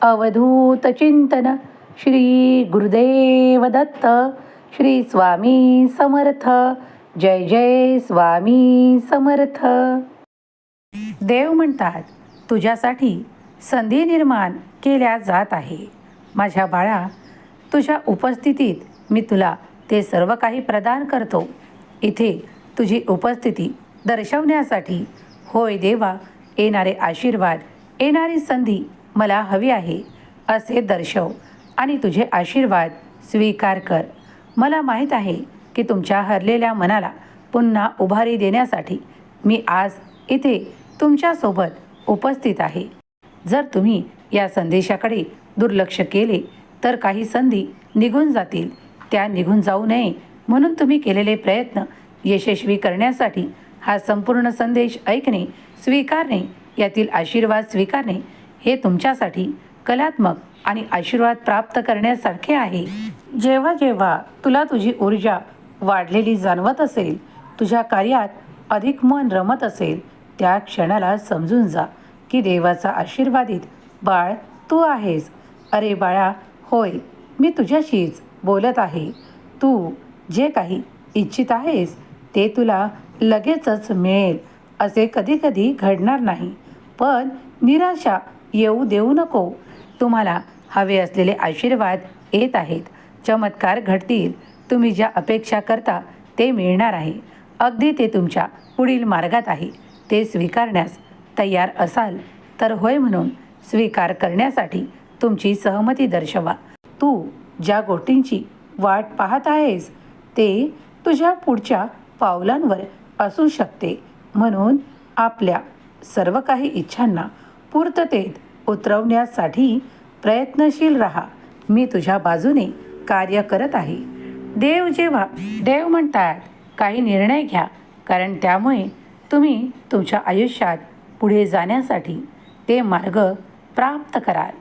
अवधूत चिंतन श्री गुरुदेव दत्त श्री स्वामी समर्थ. जय जय स्वामी समर्थ. देव म्हणतात तुझ्यासाठी संधी निर्माण केल्या जात आहे. माझ्या बाळा तुझ्या उपस्थितीत मी तुला ते सर्व काही प्रदान करतो. इथे तुझी उपस्थिती दर्शवण्यासाठी होय देवा येणारे आशीर्वाद येणारी संधी मला हवी आहे असे दर्शव आणि तुझे आशीर्वाद स्वीकार कर. मला माहीत आहे की तुमच्या हरलेल्या मनाला पुन्हा उभारी देण्यासाठी मी आज इथे तुमच्यासोबत उपस्थित आहे. जर तुम्ही या संदेशाकडे दुर्लक्ष केले तर काही संधी निघून जातील. त्या निघून जाऊ नये म्हणून तुम्ही केलेले प्रयत्न यशस्वी करण्यासाठी हा संपूर्ण संदेश ऐकणे स्वीकारणे यातील आशीर्वाद स्वीकारणे हे तुमच्यासाठी कलात्मक आणि आशीर्वाद प्राप्त करण्यासारखे आहे. जेव्हा जेव्हा तुला तुझी ऊर्जा वाढलेली जाणवत असेल तुझ्या कार्यात अधिक मन रमत असेल त्या क्षणाला समजून जा की देवाचा आशीर्वादित बाळ तू आहेस. अरे बाळा होय मी तुझ्याशीच बोलत आहे. तू जे काही इच्छित आहेस ते तुला लगेचच मिळेल असे कधीकधी घडणार नाही. पण निराशा येऊ देऊ नको. तुम्हाला हवे असलेले आशीर्वाद येत आहेत. चमत्कार घडतील. तुम्ही ज्या अपेक्षा करता ते मिळणार आहे. अगदी ते तुमच्या पुढील मार्गात आहे. ते स्वीकारण्यास तयार असाल तर होय म्हणून स्वीकार करण्यासाठी तुमची सहमती दर्शवा. तू ज्या गोष्टींची वाट पाहत आहेस ते तुझ्या पुढच्या पावलांवर असू शकते. म्हणून आपल्या सर्व काही इच्छांना पूर्ततेत उतरवण्यासाठी प्रयत्नशील राहा. मी तुझ्या बाजूने कार्य करत आहे. देव जेव्हा देव म्हणतात काही निर्णय घ्या कारण त्यामुळे तुम्ही तुमच्या आयुष्यात पुढे जाण्यासाठी ते मार्ग प्राप्त कराल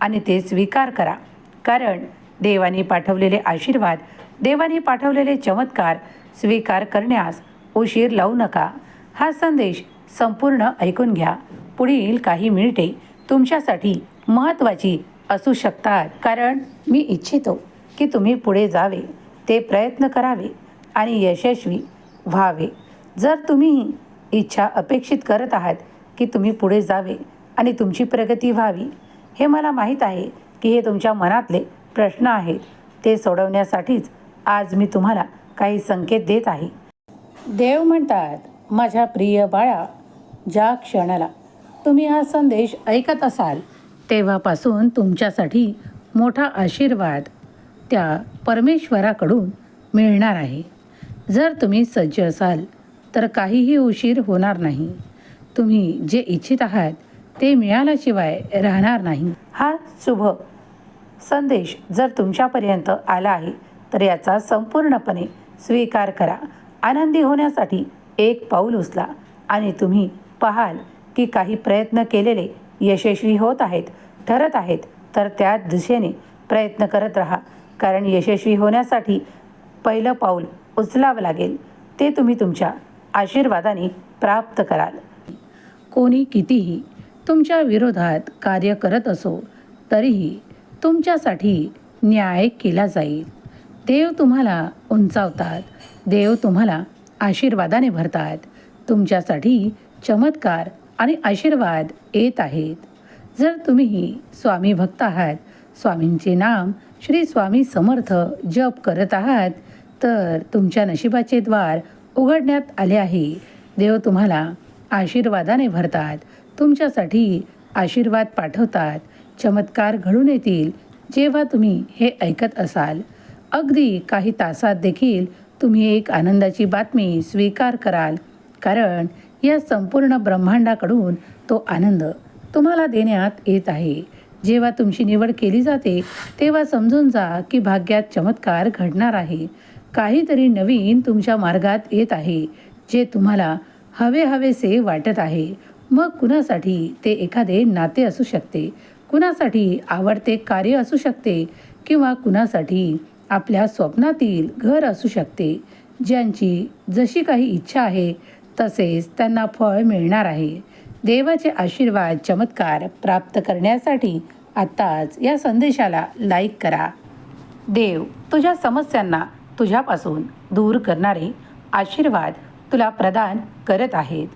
आणि ते स्वीकार करा. कारण देवाने पाठवलेले आशीर्वाद देवाने पाठवलेले चमत्कार स्वीकार करण्यास उशीर लावू नका. हा संदेश संपूर्ण ऐकून घ्या. पुढील काही मिनिटे तुमच्यासाठी महत्त्वाची असू शकतात. कारण मी इच्छितो की तुम्ही पुढे जावे ते प्रयत्न करावे आणि यशस्वी व्हावे. जर तुम्ही इच्छा अपेक्षित करत आहात की तुम्ही पुढे जावे आणि तुमची प्रगती व्हावी हे मला माहीत आहे की हे तुमच्या मनातले प्रश्न आहेत. ते सोडवण्यासाठीच आज मी तुम्हाला काही संकेत देत आहे. देव म्हणतात माझ्या प्रिय बाळा ज्या क्षणाला तुम्ही हा संदेश ऐकत असाल तेव्हापासून तुमच्यासाठी मोठा आशीर्वाद त्या परमेश्वराकडून मिळणार आहे. जर तुम्ही सज्ज असाल तर काहीही उशीर होणार नाही. तुम्ही जे इच्छित आहात ते मिळाल्याशिवाय राहणार नाही. हा शुभ संदेश जर तुमच्यापर्यंत आला आहे तर याचा संपूर्णपणे स्वीकार करा. आनंदी होण्यासाठी एक पाऊल उचला आणि तुम्ही पाहाल की काही प्रयत्न केलेले यशस्वी होत आहेत ठरत आहेत तर त्या दिशेने प्रयत्न करत राहा. कारण यशस्वी होण्यासाठी पहिलं पाऊल उचलावं लागेल. ते तुम्ही तुमच्या आशीर्वादाने प्राप्त कराल. कोणी कितीही तुमच्या विरोधात कार्य करत असो तरीही तुमच्यासाठी न्याय केला जाईल. देव तुम्हाला उंचावतात देव तुम्हाला आशीर्वादाने भरतात. तुमच्यासाठी चमत्कार आणि आशीर्वाद येत आहेत. जर तुम्ही स्वामी भक्त आहात स्वामींचे नाम श्री स्वामी समर्थ जप करत आहात तर तुमच्या नशिबाचे द्वार उघडण्यात आले आहे. देव तुम्हाला आशीर्वादाने भरतात तुमच्यासाठी आशीर्वाद पाठवतात. चमत्कार घडून येतील जेव्हा तुम्ही हे ऐकत असाल. अगदी काही तासात देखील तुम्ही एक आनंदाची बातमी स्वीकार कराल कारण या संपूर्ण ब्रह्मांडाकडून तो आनंद तुम्हाला देण्यात येत आहे. जेव्हा तुमची निवड केली जाते तेव्हा समजून जा की भाग्यात चमत्कार घडणार आहे. काहीतरी नवीन तुमच्या मार्गात येत आहे जे तुम्हाला हवे हवेसे वाटत आहे. मग कुणासाठी ते एखादे नाते असू शकते कुणासाठी आवडते कार्य असू शकते किंवा कुणासाठी आपल्या स्वप्नातील घर असू शकते. ज्यांची जशी काही इच्छा आहे तसेच त्यांना फळ मिळणार आहे. देवाचे आशीर्वाद चमत्कार प्राप्त करण्यासाठी आत्ताच या संदेशाला लाईक करा. देव तुझ्या समस्यांना तुझ्यापासून दूर करणारे आशीर्वाद तुला प्रदान करत आहेत.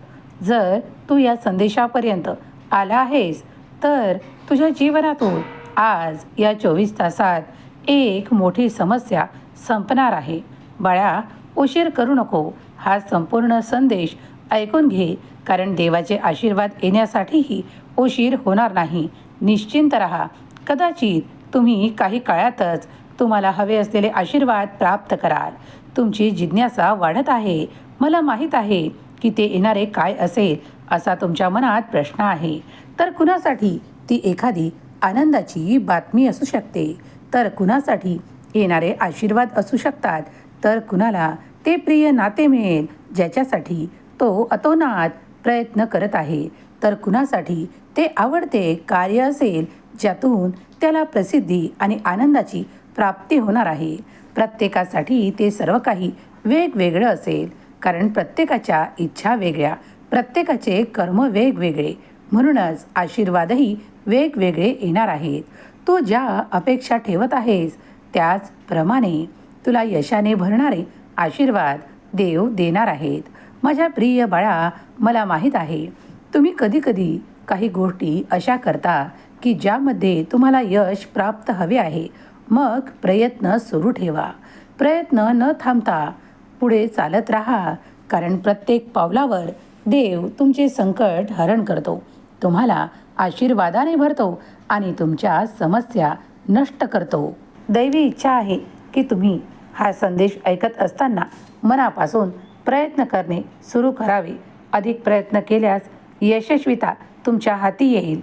जर तू या संदेशापर्यंत आला आहेस तर तुझ्या जीवनातून आज या चोवीस तासात एक मोठी समस्या संपणार आहे. बाळा उशीर करू नको. हा संपूर्ण संदेश ऐकून घे कारण देवाचे आशीर्वाद येण्यासाठीही उशीर होणार नाही. निश्चिंत राहा. कदाचित तुम्ही काही काळातच तुम्हाला हवे असलेले आशीर्वाद प्राप्त कराल. तुमची जिज्ञासा वाढत आहे. मला माहीत आहे की ते येणारे काय असेल असा तुमच्या मनात प्रश्न आहे. तर कुणासाठी ती एखादी आनंदाची बातमी असू शकते? तर कुणासाठी येणारे आशीर्वाद असू शकतात? तर कुणाला ते प्रिय नाते मिळेल ज्याच्यासाठी तो अतोनात प्रयत्न करत आहे. तर कुणासाठी ते आवडते कार्य असेल ज्यातून त्याला प्रसिद्धी आणि आनंदाची प्राप्ती होणार आहे. प्रत्येकासाठी ते सर्व काही वेगवेगळं असेल कारण प्रत्येकाच्या इच्छा वेगळ्या प्रत्येकाचे कर्म वेगवेगळे. म्हणूनच आशीर्वादही वेगवेगळे येणार आहेत. तू ज्या अपेक्षा ठेवत आहेस त्याचप्रमाणे तुला यशाने भरणारे आशीर्वाद देव देणार आहेत. माझ्या प्रिय बाळा मला माहीत आहे तुम्ही कधीकधी काही गोष्टी अशा करता की ज्यामध्ये तुम्हाला यश प्राप्त हवे आहे. मग प्रयत्न सुरू ठेवा. प्रयत्न न थांबता पुढे चालत राहा कारण प्रत्येक पावलावर देव तुमचे संकट हरण करतो. तुम्हाला आशीर्वादाने भरतो आणि तुमच्या समस्या नष्ट करतो. दैवी इच्छा आहे की तुम्ही हा संदेश ऐकत असताना मनापासून प्रयत्न करणे सुरू करावे. अधिक प्रयत्न केल्यास यशस्विता तुमच्या हाती येईल.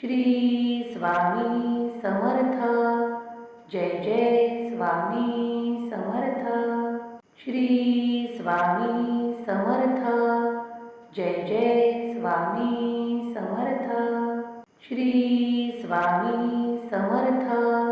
श्री स्वामी समर्थ. जय जय स्वामी समर्थ. श्री स्वामी समर्थ. जय जय स्वामी समर्थ. श्री स्वामी समर्थ.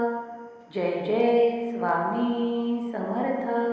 जय जय स्वामी समर्थ.